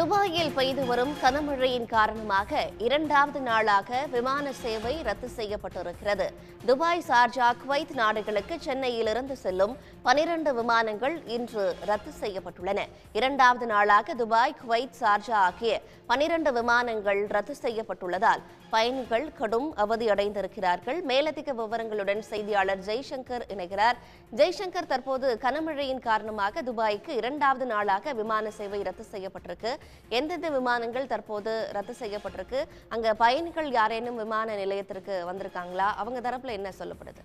துபாயில் பெய்து வரும் கனமழையின் காரணமாக இரண்டாவது நாளாக விமான சேவை ரத்து செய்யப்பட்டிருக்கிறது. துபாய் சார்ஜா குவைத் நாடுகளுக்கு சென்னையிலிருந்து செல்லும் பனிரண்டு விமானங்கள் இன்று ரத்து செய்யப்பட்டுள்ளன. இரண்டாவது நாளாக துபாய் குவைத் சார்ஜா ஆகிய பனிரண்டு விமானங்கள் ரத்து செய்யப்பட்டுள்ளதால் பயணிகள் கடும் அவதியடைந்திருக்கிறார்கள். மேலதிக விவரங்களுடன் செய்தியாளர் ஜெய்சங்கர் இணைகிறார். ஜெய்சங்கர் தற்போது கனமழையின் காரணமாக துபாய்க்கு இரண்டாவது நாளாக விமான சேவை ரத்து செய்யப்பட்டிருக்கு. எந்தெந்த விமானங்கள் தற்போது ரத்து செய்யப்பட்டிருக்கு? அங்க பயணிகள் யாரேனும் விமான நிலையத்திற்கு வந்திருக்காங்களா? அவங்க தரப்புல என்ன சொல்லப்படுது?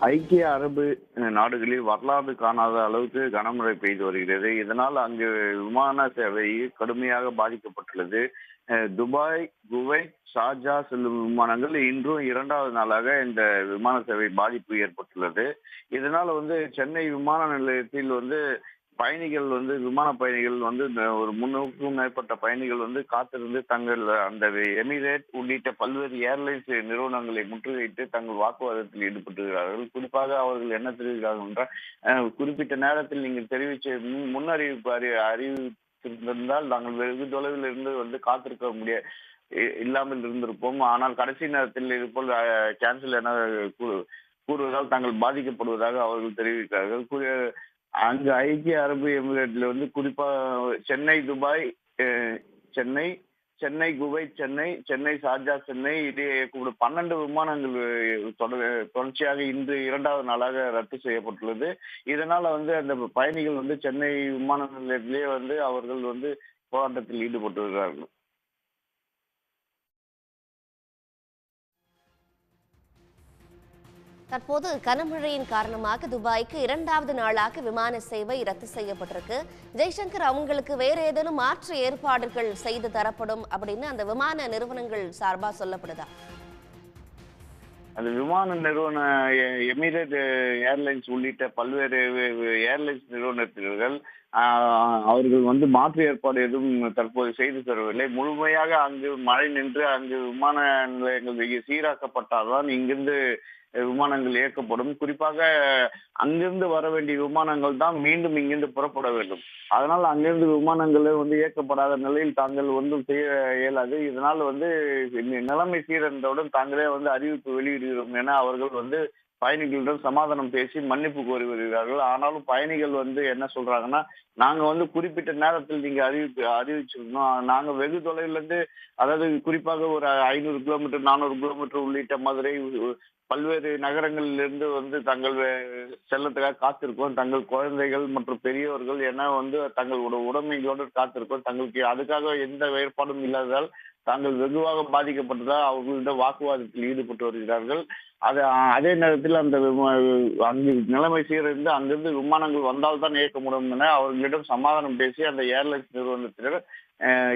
ஐக்கிய அரபு நாடுகளில் வரலாறு காணாத அளவுக்கு கனமழை பெய்து வருகிறது. இதனால் அங்கு விமான சேவை கடுமையாக பாதிக்கப்பட்டுள்ளது. துபாய் குவைத் ஷார்ஜா செல்லும் விமானங்கள் இன்றும் இரண்டாவது நாளாக இந்த விமான சேவை பாதிப்பு ஏற்பட்டுள்ளது. இதனால வந்து சென்னை விமான நிலையத்தில் வந்து பயணிகள் வந்து விமான பயணிகள் வந்து ஒரு முன்னூறுக்கும் மேற்பட்ட பயணிகள் வந்து காத்திருந்து தங்கள் அந்த எமிரேட் உள்ளிட்ட பல்வேறு ஏர்லைன்ஸ் நிறுவனங்களை முற்றுகையிட்டு தங்கள் வாக்குவாதத்தில் ஈடுபட்டுகிறார்கள் குறிப்பாக அவர்கள் என்ன தெரிவிக்கிறார்கள் என்றால் குறிப்பிட்ட நேரத்தில் நீங்கள் தெரிவிச்ச முன்னறிவிப்பு அறி அறிவித்திருந்திருந்தால் நாங்கள் வெகு தொலைவில் இருந்து வந்து காத்திருக்க முடிய இ- இல்லாமல் இருந்திருப்போம். ஆனால் கடைசி நேரத்தில் இதுபோல் கேன்சல் என கூறுவதால் தாங்கள் பாதிக்கப்படுவதாக அவர்கள் தெரிவிக்கிறார்கள். அங்கு ஐக்கிய அரபு எமிரேட்ல வந்து குறிப்பா Chennai Dubai Chennai Chennai Kuwait Chennai Chennai Sharjah Chennai இது கூட பன்னெண்டு விமானங்கள் தொடர் தொடர்ச்சியாக இன்று இரண்டாவது நாளாக ரத்து செய்யப்பட்டுள்ளது. இதனால வந்து அந்த பயணிகள் வந்து சென்னை விமான நிலையத்திலேயே வந்து அவர்கள் வந்து போராட்டத்தில் ஈடுபட்டு வருகிறார்கள் தற்போது கனமழையின் காரணமாக துபாய்க்கு இரண்டாவது நாளாக விமான சேவை ரத்து செய்யப்பட்டிருக்கு. ஜெய்சங்கர் அவங்களுக்கு வேற ஏதேனும் மாற்று ஏற்பாடுகள் செய்து தரப்படும் அப்படின்னு அந்த விமான நிறுவனங்கள் சார்பா சொல்லப்படுதா? அந்த விமான நிறுவன எமிரேட் ஏர்லைன்ஸ் உள்ளிட்ட பல்வேறு ஏர்லைன்ஸ் நிறுவனத்தினர்கள் அவர்கள் வந்து மாற்று ஏற்பாடு எதுவும் தற்போது செய்து தரவில்லை. முழுமையாக அங்கு மழை நின்று அங்கு விமான நிலையங்கள் சீராக்கப்பட்டால்தான் இங்கிருந்து விமானங்கள் இயக்கப்படும். குறிப்பாக அங்கிருந்து வர வேண்டிய விமானங்கள் தான் மீண்டும் இங்கிருந்து புறப்பட வேண்டும். அதனால் அங்கிருந்து விமானங்கள் வந்து இயக்கப்படாத நிலையில் தாங்கள் வந்து செய்ய இயலாது. இதனால் வந்து நிலைமை சீரந்தவுடன் தாங்களே வந்து அறிவிப்பு வெளியிடுகிறோம் என அவர்கள் வந்து பயணிகளிடம் சமாதானம் பேசி மன்னிப்பு கோரி வருகிறார்கள் ஆனாலும் பயணிகள் வந்து என்ன சொல்றாங்கன்னா நாங்க வந்து குறிப்பிட்ட நேரத்தில் நீங்க அறிவிப்பு அறிவிச்சிருந்தோம். நாங்க வெகு தொலைவுல இருந்து அதாவது குறிப்பாக ஒரு ஐநூறு கிலோமீட்டர் நானூறு கிலோமீட்டர் உள்ளிட்ட மதுரை பல்வேறு நகரங்களில் இருந்து வந்து தங்கள் செல்லத்துக்காக காத்திருக்கோம். தங்கள் குழந்தைகள் மற்றும் பெரியவர்கள் என வந்து தங்களோட உடமைகளோடு காத்திருக்கோம். தங்களுக்கு அதுக்காக எந்த ஏற்பாடும் இல்லாததால் தாங்கள் வெகுவாக பாதிக்கப்பட்டதால் அவர்களிடம் வாக்குவாதத்தில் ஈடுபட்டு வருகிறார்கள். அது அதே நேரத்தில் அந்த விமா- அங்கு நிலைமை சீரழிந்து அங்கிருந்து விமானங்கள் வந்தால்தான் இயக்க முடியும் என அவர்களிடம் சமாதானம் பேசி அந்த ஏர்லைன்ஸ் நிறுவனத்தினர்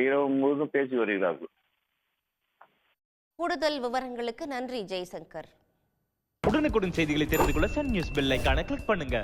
இரவு முழுவதும் பேசி வருகிறார்கள். கூடுதல் விவரங்களுக்கு நன்றி ஜெய்சங்கர். உடனுக்குடன் செய்திகளை தெரிந்து கொள்ள சன் நியூஸ் பெல் ஐகானை கிளிக் பண்ணுங்க.